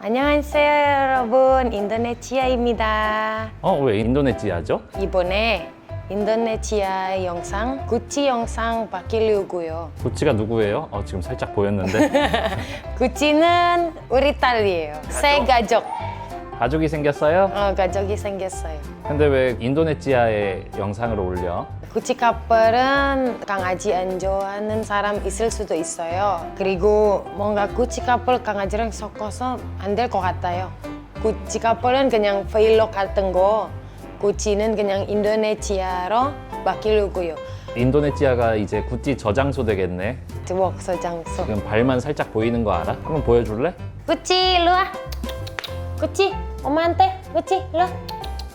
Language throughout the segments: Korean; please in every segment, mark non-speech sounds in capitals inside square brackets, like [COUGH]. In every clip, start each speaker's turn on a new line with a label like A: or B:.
A: 안녕하세요 여러분 인도네시아입니다
B: 어, 왜 인도네시아죠?
A: 이번에 인도네시아 영상 구찌 영상 바뀌려고요
B: 구찌가 누구예요? 어, 지금 살짝 보였는데. [LAUGHS]
A: 구찌는 우리 딸이에요 새 가족
B: 가족이 생겼어요?
A: 어, 가족이 생겼어요
B: 근데 왜 인도네시아에 영상을 올려?
A: 구찌 커플은 강아지 안 좋아하는 사람 있을 수도 있어요. 그리고 뭔가 구찌 커플 강아지랑 섞어서 안 될 것 같아요. 구찌 커플은 그냥 페일로 같은 거, 구찌는 그냥 인도네시아로 바뀌려고요.
B: 인도네시아가 이제 구찌 저장소 되겠네.
A: 워크서 장소.
B: 지금 발만 살짝 보이는 거 알아? 한번 보여줄래?
A: 구찌 일로 와. 구찌 엄마한테 구찌 일로 와.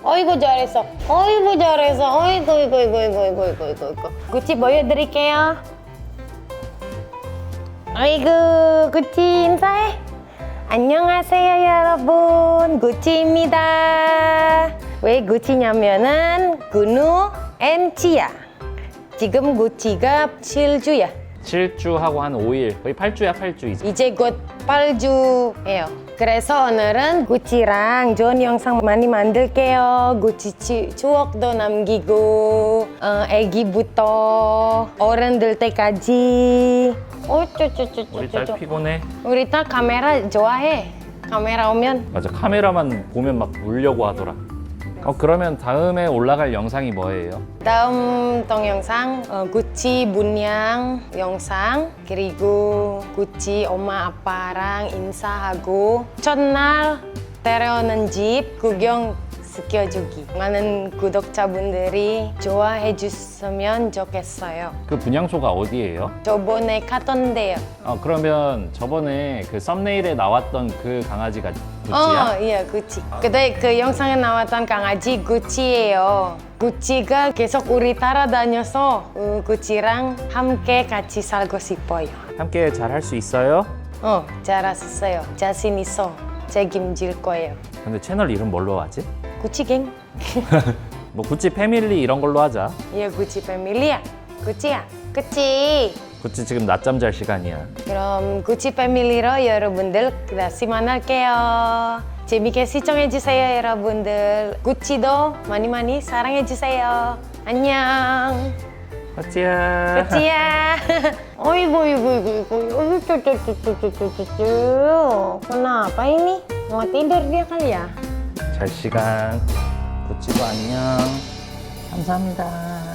A: 어이구 잘했어. 어이구 잘했어. 어이구 이구 이구 이구 이구 이구 이구 이구. 구찌 보여드릴게요. 아이고 구찌 인사해. 안녕하세요 여러분 구찌입니다. 왜 구찌냐면은 근우 앤 치야. 지금 구찌가 7주야.
B: 7주 하고 한 5일, 거의 8주야 8주 이제.
A: 이제 곧 8주예요. 그래서 오늘은 구찌랑 좋은 영상 많이 만들게요. 구찌 치- 추억도 남기고 어, 애기부터 어른들 때까지. 어,
B: 우리 딸. 피곤해.
A: 우리 딸 카메라 좋아해. 카메라 오면
B: 맞아, 카메라만 보면 막 울려고 하더라. 어, 그러면 다음에 올라갈 영상이 뭐예요?
A: 다음 동영상 어, 구찌 문양 영상 그리고 구찌 엄마 아빠랑 인사하고 첫날 데려오는 집 구경 시켜주기 많은 구독자분들이 좋아해 주셨으면 좋겠어요
B: 그 분향소가 어디예요?
A: 저번에 갔던데요
B: 어, 그러면 저번에 그 썸네일에 나왔던 그 강아지가 구찌야?
A: 어, 예, 구찌. 근데 그 영상에 나왔던 강아지 구찌예요. 구찌가 계속 우리 따라다녀서 어, 구찌랑 함께 같이 살고 싶어요.
B: 함께 잘 할 수 있어요?
A: 어, 잘하셨어요. 자신 있어. 책임질 거예요.
B: 근데 채널 이름 뭘로 하지?
A: 구찌갱. [LAUGHS]
B: 뭐 구찌 패밀리 이런 걸로 하자.
A: 예, 구찌 패밀리야. 구찌야. 구찌.
B: 구찌 지금 낮잠 잘 시간이야.
A: 그럼 구찌 패밀리로 여러분들 다시 만날게요. 재밌게 시청해주세요, 여러분들. 구찌도 많이 많이 사랑해주세요. 안녕.
B: 구찌야.
A: 구찌야. 어이구, 어이구, 어이구, 어이구. 어이구, cucu, Kenapa ini? Mau tidur dia kali ya?
B: 잘 시간. 붙이고 안녕. 감사합니다.